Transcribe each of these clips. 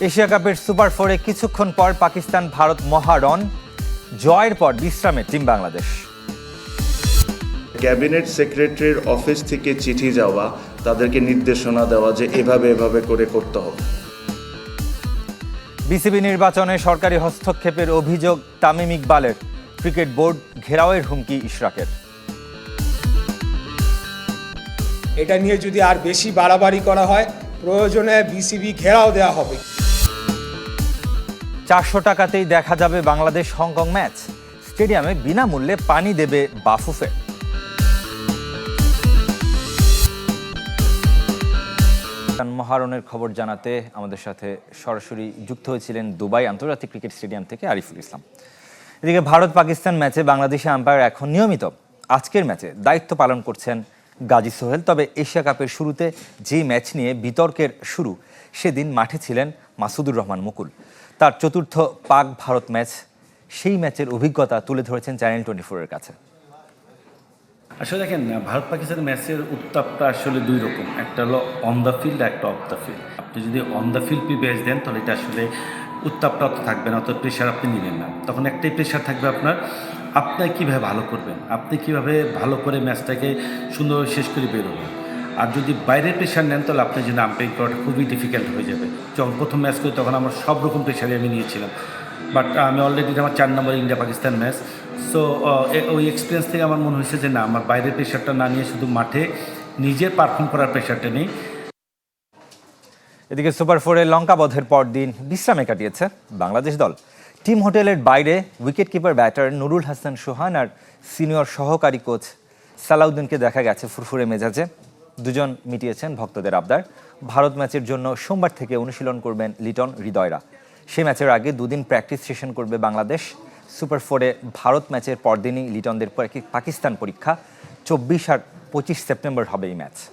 Asia কাপের super ফোরে কিছুক্ষণ পর পাকিস্তান ভারত মহারণ জয়ের পর বিশ্রামে টিম বাংলাদেশ। ক্যাবিনেট সেক্রেটারির অফিস থেকে চিঠি যাওয়া তাদেরকে নির্দেশনা দেওয়া যে এভাবে এভাবে করে করতে হবে। বিসিবি নির্বাচনে সরকারি হস্তক্ষেপের অভিযোগ তামিম ইকবালের। ক্রিকেট বোর্ড ঘেরাওয়ের হুমকি ইশরাকের। এটা নিয়ে যদি আর বেশি বাড়াবাড়ি করা হয় প্রয়োজনে বিসিবি ঘেরাও দেওয়া হবে। চারশো টাকাতেই দেখা যাবে বাংলাদেশ হংকং ম্যাচ। স্টেডিয়ামে বিনামূল্যে পানি দেবে বাফুফে। মহারণের খবর জানাতে আমাদের সাথে সরাসরি যুক্ত হয়েছিলেন দুবাই আন্তর্জাতিক ক্রিকেট স্টেডিয়াম থেকে আরিফুল ইসলাম। এদিকে ভারত পাকিস্তান ম্যাচে বাংলাদেশি আম্পায়ার এখন নিয়মিত আজকের ম্যাচে দায়িত্ব পালন করছেন গাজী সোহেল। তবে এশিয়া কাপের শুরুতে যে ম্যাচ নিয়ে বিতর্কের শুরু, সেদিন মাঠে ছিলেন মাসুদুর রহমান মুকুল। তার চতুর্থ পাক ভারত ম্যাচ, সেই ম্যাচের অভিজ্ঞতা তুলে ধরেছেন চ্যানেল টোয়েন্টি ফোরের কাছে। আসলে দেখেন, ভারত পাকিস্তান ম্যাচের উত্তাপটা আসলে দুই রকম। একটা হলো অন দ্য ফিল্ড একটা অফ দ্য ফিল্ড আপনি যদি অন দ্য ফিল্ড প্রিভিয়াস দেন, তাহলে এটা আসলে উত্তাপটা অত থাকবে না অত প্রেশার আপনি নেবেন না। তখন একটাই প্রেশার থাকবে আপনার, আপনি কীভাবে ভালো করবেন? আপনি কীভাবে ভালো করে ম্যাচটাকে সুন্দরভাবে শেষ করে বেরোবেন? আর যদি বাইরের প্রেশার নেন, তাহলে আপনার জন্য আম্পায়ারিং করাটা খুবই ডিফিকাল্ট হয়ে যাবে। যখন প্রথম ম্যাচ করি তখন আমার সব রকম প্রেশারে আমি নিয়েছিলাম। বাট আমি অলরেডি আমার চার number India Pakistan match so ওই এক্সপিরিয়েন্স থেকে আমার মনে হয়েছে যে না, আমার বাইরের প্রেশারটা না নিয়ে শুধু মাঠে নিজের পারফর্ম করার প্রেশারটা নেই। এদিকে সুপার ফোরে লঙ্কা বধের পর দিন বিশ্রামে কাটিয়েছে বাংলাদেশ দল। টিম হোটেলের বাইরে wicket keeper batter Nurul Hasan Sohan আর সিনিয়র সহকারী কোচ সালাউদ্দিনকে দেখা গেছে ফুরফুরে মেজাজে। দুজন মিটিয়েছেন ভক্তদের আবদার। ভারত ম্যাচের জন্য সোমবার থেকে অনুশীলন করবেন লিটন হৃদয়রা। সে ম্যাচের আগে দুদিন প্র্যাকটিস সেশন করবে বাংলাদেশ। সুপার ফোরে ভারত ম্যাচের পরদিনই লিটনদের পাকি- পাকিস্তান পরীক্ষা। চব্বিশ আর পঁচিশ সেপ্টেম্বর হবে এই match.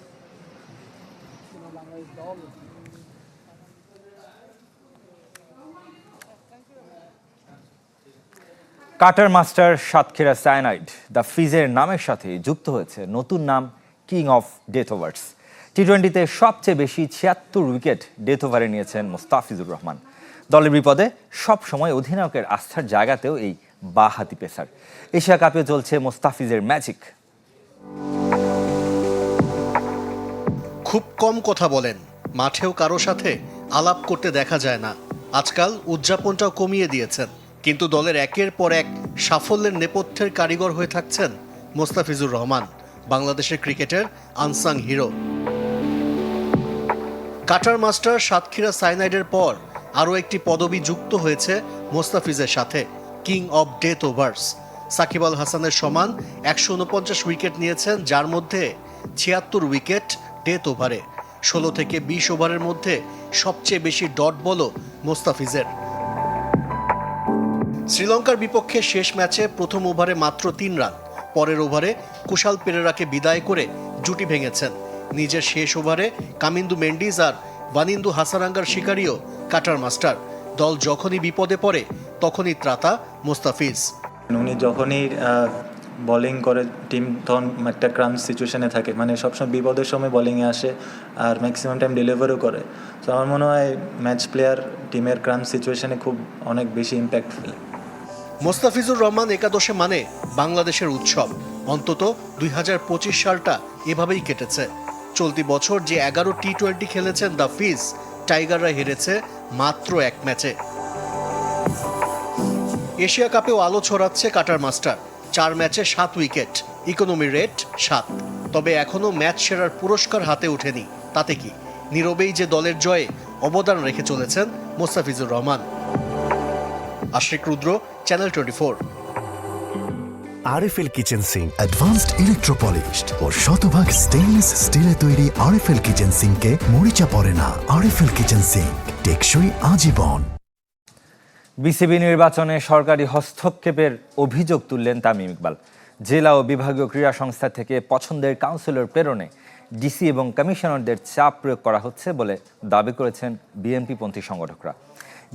Cutter master Satkhira cyanide, the ফিজের নামের সাথে যুক্ত হয়েছে। নতুন নাম king of death overs T টোয়েন্টিতে সবচেয়ে বেশি ছিয়াত্তর উইকেট ডেথ ওভারে নিয়েছেন মোস্তাফিজুর রহমান। দলের বিপদে সব সময় অধিনায়কের আস্থার জায়গাতেও এই বাহাতি পেসার। এশিয়া কাপে চলছে মোস্তাফিজের ম্যাজিক খুব কম কথা বলেন, মাঠেও কারও সাথে আলাপ করতে দেখা যায় না। আজকাল উদযাপনটাও কমিয়ে দিয়েছেন, কিন্তু দলের একের পর এক সাফল্যের নেপথ্যের কারিগর হয়ে থাকছেন মোস্তাফিজুর রহমান। বাংলাদেশের ক্রিকেটের unsung hero. Cutter master Satkhira সাইনাইডের পর আরও একটি পদবি যুক্ত হয়েছে মোস্তাফিজের সাথে, king of death overs. Shakib Al হাসানের সমান একশো উনপঞ্চাশ উইকেট নিয়েছেন, যার মধ্যে ছিয়াত্তর উইকেট ডেথ ওভারে। ষোলো থেকে বিশ ওভারের মধ্যে সবচেয়ে বেশি ডট বলও মোস্তাফিজের। শ্রীলঙ্কার বিপক্ষে শেষ ম্যাচে প্রথম ওভারে মাত্র তিন রান। পরের ওভারে কুশাল পেরেরাকে বিদায় করে জুটি ভেঙেছেন। নিজের শেষ ওভারে কামিন্দু মেন্ডিজ আর বানিন্দু হাসারাঙ্গার শিকারীও কাটার মাস্টার। দল যখনই বিপদে পড়ে, তখনই ত্রাতা মোস্তাফিজ। উনি যখনই বোলিং করে টিম তখন একটা ক্রাম সিচুয়েশনে থাকে। মানে সবসময় বিপদের সময় বোলিংয়ে আসে আর ম্যাক্সিমাম টাইম ডেলিভারও করে। তো আমার মনে হয় ম্যাচ প্লেয়ার টিমের ক্রাম সিচুয়েশনে খুব অনেক বেশি ইম্প্যাক্ট ফেলে। মোস্তাফিজুর রহমান একাদশে মানে বাংলাদেশের উৎসব। অন্তত দুই হাজার পঁচিশ সালটা এভাবেই কেটেছে। চলতি বছর যে এগারো টি টোয়েন্টি খেলেছেন দ্য ফিজ, টাইগাররা হেরেছে মাত্র এক ম্যাচে। এশিয়া কাপেও আলো ছড়াচ্ছে কাটার মাস্টার। চার ম্যাচে সাত উইকেট, ইকোনমি রেট সাত। তবে এখনও ম্যাচ সেরার পুরস্কার হাতে ওঠেনি। তাতে কি? নীরবেই যে দলের জয়ে অবদান রেখে চলেছেন Mustafizur Rahman. Ashik Rudra channel twenty four RFL kitchen sink advanced electropolished ও শতভাগ স্টেইনলেস স্টিলে তৈরি আরএফএল কিচেন সিঙ্কে মরিচা পড়ে না। আরএফএল কিচেন সিঙ্ক টেকসই আজীবন। বিসিবি নির্বাচনে সরকারি হস্তক্ষেপের অভিযোগ তুললেন তামিম ইকবাল। জেলা ও বিভাগীয় ক্রীড়া সংস্থা থেকে পছন্দের কাউন্সিলর প্রেরণে ডিসি এবং কমিশনারদের চাপ প্রয়োগ করা হচ্ছে বলে দাবি করেছেন বিএনপিপন্থী সংগঠকরা।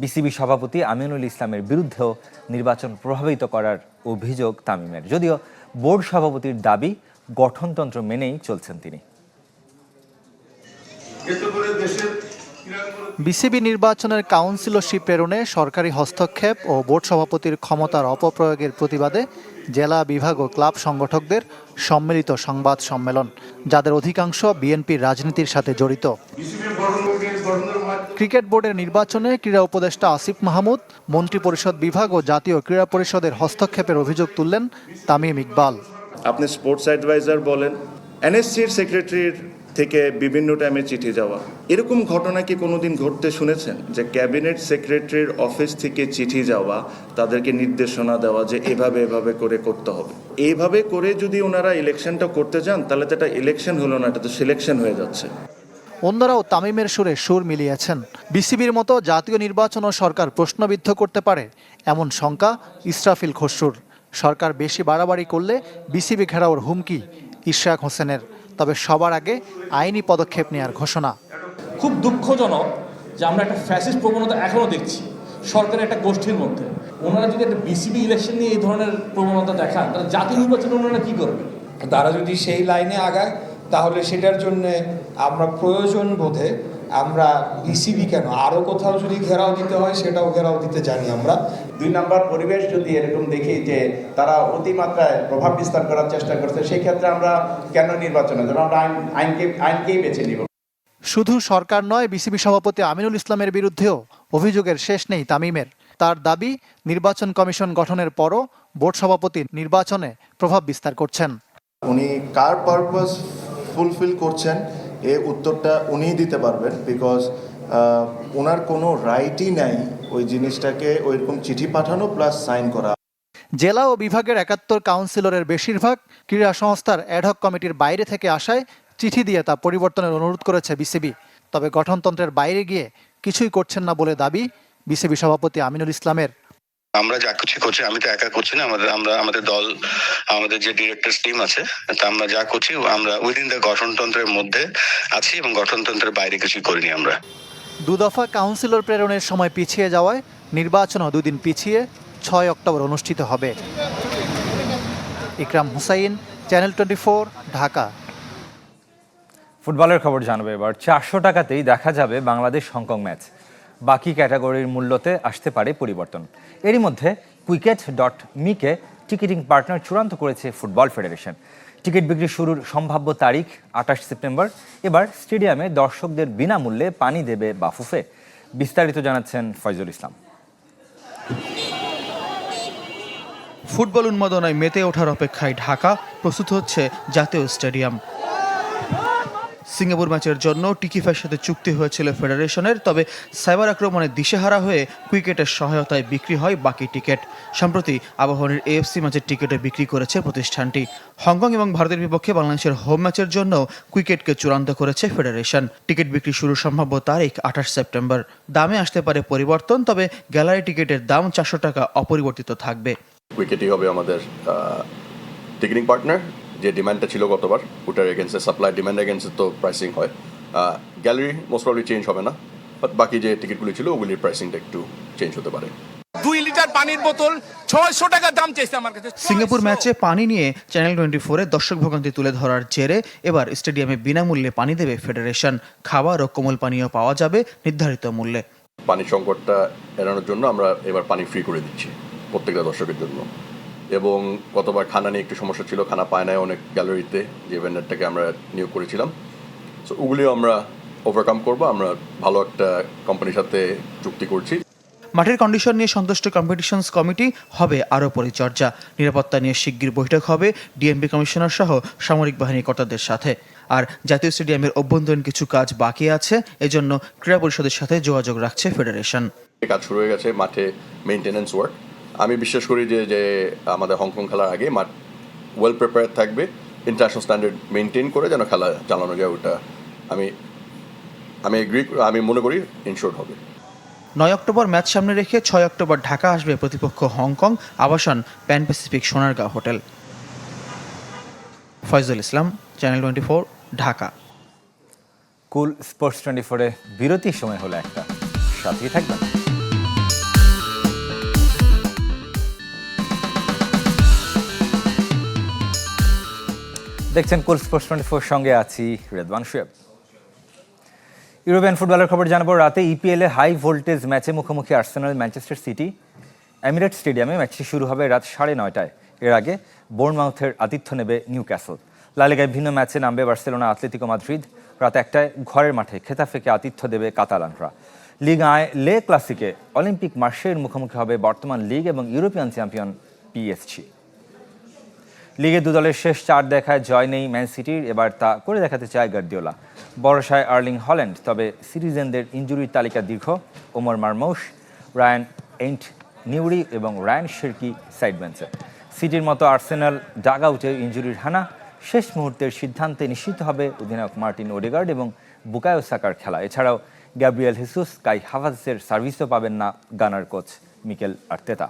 বিসিবি সভাপতি আমিনুল ইসলামের বিরুদ্ধেও নির্বাচন প্রভাবিত করার অভিযোগ তামিমের। যদিও বোর্ড সভাপতির দাবি গঠনতন্ত্র মেনেই চলছেন তিনি। বিসিবি নির্বাচনের কাউন্সিলরশিপ প্রেরণে সরকারি হস্তক্ষেপ ও বোর্ড সভাপতির ক্ষমতার অপপ্রয়োগের প্রতিবাদে জেলা বিভাগ ও ক্লাব সংগঠকদের সম্মিলিত সংবাদ সম্মেলন যাদের অধিকাংশ বিএনপির রাজনীতির সাথে জড়িত। ক্রিকেট বোর্ডের নির্বাচনে ক্রীড়া উপদেষ্টা আসিফ মাহমুদ, মন্ত্রিপরিষদ বিভাগ ও জাতীয় ক্রীড়া পরিষদের হস্তক্ষেপের অভিযোগ তুললেন তামিম ইকবাল। আপনি স্পোর্টস অ্যাডভাইজার বলেন, এনএসসির সেক্রেটারির থেকে বিভিন্ন টাইমে চিঠি যাওয়া। এরকম ঘটনা কি কোনোদিন ঘটতে শুনেছেন? যে ক্যাবিনেট সেক্রেটারির অফিস থেকে চিঠি যাওয়া, তাদেরকে নির্দেশনা দেওয়া যে এভাবে এভাবে করে করতে হবে। এইভাবে করে যদি ওনারা ইলেকশনটা করতে যান, তাহলে তো এটা ইলেকশন হলো না, এটা তো সিলেকশন হয়ে যাচ্ছে। অন্যরাও তামিমের সুরে সুর মিলিয়েছেন। বিসিবির মতো জাতীয় নির্বাচন ও সরকার প্রশ্নবিদ্ধ করতে পারে এমন শঙ্কা ইসরাফিল খসরুর। সরকার বেশি বাড়াবাড়ি করলে বিসিবি ঘেরাওর হুমকি ইশরাক হোসেনের। তবে সবার আগে আইনি পদক্ষেপ নেওয়ার ঘোষণা। খুব দুঃখজনক যে আমরা একটা ফ্যাসিস্ট প্রবণতা এখনও দেখছি সরকারের একটা গোষ্ঠীর মধ্যে। ওনারা যদি একটা বিসিবি ইলেকশন নিয়ে এই ধরনের প্রবণতা দেখান তাহলে জাতীয় নির্বাচনে ওনারা কী করবে তারা যদি সেই লাইনে আগায় তাহলে সেটার জন্য আমরা প্রয়োজন বোধে আমরা বিসিবি কেন? আরও কোথাও যদি ঘেরাও দিতে হয় সেটাও ঘেরাও দিতে জানি আমরা। দুই নম্বর পরিবেশ যদি এরকম দেখি যে তারা অতিমাত্রায় প্রভাব বিস্তার করার চেষ্টা করছে সেই ক্ষেত্রে আমরা কেন নির্বাচনে? আমরা আইন আইনকে আইনকেই বেছে নিব। শুধু সরকার নয় বিসিবি সভাপতি আমিনুল ইসলামের বিরুদ্ধেও অভিযোগের শেষ নেই তামিমের। তার দাবি নির্বাচন কমিশন গঠনের পরও বোর্ড সভাপতি নির্বাচনে প্রভাব বিস্তার করছেন। উনি কার পারপাস ফুলফিল করছেন? এ উত্তরটা উনিই দিতে পারবেন বিকজ ওনার কোনো রাইটই নাই ওই জিনিসটাকে, ওইরকম চিঠি পাঠানো প্লাস সাইন করা। জেলা ও বিভাগের একাত্তর কাউন্সিলরের বেশিরভাগ ক্রীড়া সংস্থার অ্যাডহক কমিটির বাইরে থেকে আসায় চিঠি দিয়ে তা পরিবর্তনের অনুরোধ করেছে বিসিবি তবে গঠনতন্ত্রের বাইরে গিয়ে কিছুই করছেন না বলে দাবি বিসিবি সভাপতি আমিনুল ইসলামের। আমরা যা কিছু করছি আমি তো একা করছি না আমাদের আমরা আমাদের দল আমাদের যে ডিরেক্টর টিম আছে তা আমরা যা করছি আমরা উইদিন দ্য গঠনতন্ত্রের মধ্যে আছি এবং গঠনতন্ত্রের বাইরে কিছু করিনি আমরা। দুদফা কাউন্সিলর প্রেরণের সময় পিছিয়ে যাওয়ায় নির্বাচনও দুদিন পিছিয়ে ছয় অক্টোবর অনুষ্ঠিত হবে। Ikram Hussain channel twenty four Dhaka. ফুটবলের খবর জানবে এবার। চারশো টাকাতেই দেখা যাবে বাংলাদেশ হংকং ম্যাচ বাকি ক্যাটাগরির মূল্যতে আসতে পারে পরিবর্তন। এরই মধ্যে কুইকেট ডট মিকে টিকিটিং পার্টনার চূড়ান্ত করেছে ফুটবল ফেডারেশন টিকিট বিক্রি শুরুর সম্ভাব্য তারিখ আঠাশ সেপ্টেম্বর। এবার স্টেডিয়ামে দর্শকদের বিনামূল্যে পানি দেবে বাফুফে। বিস্তারিত জানাচ্ছেন ফয়জুল ইসলাম। ফুটবল উন্মাদনায় মেতে ওঠার অপেক্ষায় ঢাকা প্রস্তুত হচ্ছে জাতীয় স্টেডিয়াম। সিঙ্গাপুর ম্যাচের জন্য টিকিফের সাথে চুক্তি হয়েছিল ফেডারেশনের, তবে সাইবার আক্রমণে দিশেহারা হয়ে কুইকেটের সহায়তায় বিক্রি হয় বাকি টিকিট। সম্প্রতি আবাহনীর এএফসি ম্যাচের টিকিটে বিক্রি করেছে প্রতিষ্ঠানটি। হংকং এবং ভারতের বিপক্ষে বাংলাদেশের হোম ম্যাচের জন্য কুইকেটকে চূড়ান্ত করেছে ফেডারেশন। টিকিট বিক্রি শুরুর সম্ভাব্য তারিখ আঠাশ সেপ্টেম্বর। দামে আসতে পারে পরিবর্তন, তবে গ্যালারি টিকিটের দাম চারশো টাকা অপরিবর্তিত থাকবে। উইকেটই হবে আমাদের টিকিটিং পার্টনার যে ডিমান্ডটা ছিল গতবার ওটার এগেন্সে সাপ্লাই ডিমান্ড এগেন্সে তো প্রাইসিং হয়। গ্যালারি মোস্ট প্রবলি চেঞ্জ হবে না বাট বাকি যে টিকিটগুলি ছিল ওগুলির প্রাইসিংটা একটু চেঞ্জ হতে পারে। দুই লিটার পানির বোতল ছয়শো টাকা দাম চাইছে আমার কাছে সিঙ্গাপুর ম্যাচে পানি নিয়ে চ্যানেল টোয়েন্টি ফোরে দর্শক ভোগান্তি তুলে ধরার জেরে এবার স্টেডিয়ামে বিনামূল্যে পানি দেবে ফেডারেশন খাবার ও কোমল পানীয় পাওয়া যাবে নির্ধারিত মূল্যে। পানির সংকটটা এড়ানোর জন্য আমরা এবার পানি ফ্রি করে দিচ্ছি প্রত্যেকটা দর্শকের জন্য। এবং গতবার খানা নিয়ে একটু সমস্যা ছিল খানা পায় নাই অনেক গ্যালারিতে যে ভেন্ডারটাকে আমরা নিয়োগ করেছিলাম। সো ওগুলিও আমরা ওভারকাম করব আমরা ভালো একটা কোম্পানির সাথে চুক্তি করছি। মাঠের কন্ডিশন নিয়ে সন্তুষ্ট কম্পিটিশনস কমিটি হবে আরও পরিচর্যা। নিরাপত্তা নিয়ে শিগগির বৈঠক হবে ডিএমপি কমিশনার সহ সামরিক বাহিনী কর্তাদের সাথে। আর জাতীয় স্টেডিয়ামের অভ্যন্তরীণ কিছু কাজ বাকি আছে এজন্য ক্রীড়া পরিষদের সাথে যোগাযোগ রাখছে ফেডারেশন কাজ শুরু হয়ে গেছে মাঠে মেনটেন্যান্স ওয়ার্ক আমি বিশ্বাস করি যে যে আমাদের হংকং খেলার আগে মাঠ ওয়েল প্রিপেয়ার থাকবে ইন্টারন্যাশনাল স্ট্যান্ডার্ড মেনটেন করে যেন খেলা চালানো যায় ওটা আমি আমি এগ্রি আমি মনে করি ইনশোর্ড হবে। নয় অক্টোবর ম্যাচ সামনে রেখে ছয় অক্টোবর ঢাকা আসবে প্রতিপক্ষ হংকং আবাসন Pan Pacific Sonargaon hotel. Foyzul Islam channel twenty four Dhaka. Cool sports twenty ফোরে বিরতির সময় হলো একটা। সাথেই থাকবেন। দেখছেন কুল স্পোর্টস টোয়েন্টি ফোর সঙ্গে আছি রেদওয়ান শুয়েব। ইউরোপিয়ান ফুটবলের খবর জানাব রাতে ইপিএল হাই ভোল্টেজ ম্যাচে মুখোমুখি আর্সেনাল ম্যানচেস্টার সিটি এমিরেট স্টেডিয়ামে ম্যাচটি শুরু হবে রাত সাড়ে নয়টায়। এর আগে বোর্নমাউথের আতিথ্য নেবে নিউ ক্যাসল লালিগায় ভিন্ন ম্যাচে নামবে বার্সেলোনা আতলেতিকো মাদ্রিদ রাত একটায় ঘরের মাঠে খেতাফেকে আতিথ্য দেবে কাতালানরা। লিগ আয় লে ক্লাসিকে অলিম্পিক মার্শের মুখোমুখি হবে বর্তমান লিগ এবং ইউরোপিয়ান চ্যাম্পিয়ন পিএসজি লিগে দু দলের শেষ চার দেখায় জয় নেই ম্যান সিটির। এবার তা করে দেখাতে চায় গার্দিওলা। বড়সায় আর্লিং হল্যান্ড, তবে সিটিজেনদের ইঞ্জুরির তালিকা দীর্ঘ। Omar Marmoush Rayan Ait Nouri এবং রায়ান শেরকি সাইড বেঞ্চে সিটির মতো আর্সেনাল ডাগ আউটে ইঞ্জুরির হানা। শেষ মুহূর্তের সিদ্ধান্তে নিশ্চিত হবে অধিনায়ক মার্টিন ওডেগার্ড এবং বুকায়ো সাকার খেলা। এছাড়াও গ্যাব্রিয়েল হেসুস কাই হাভাজের সার্ভিসও পাবেন না গানার কোচ মিকেল আর্তেতা।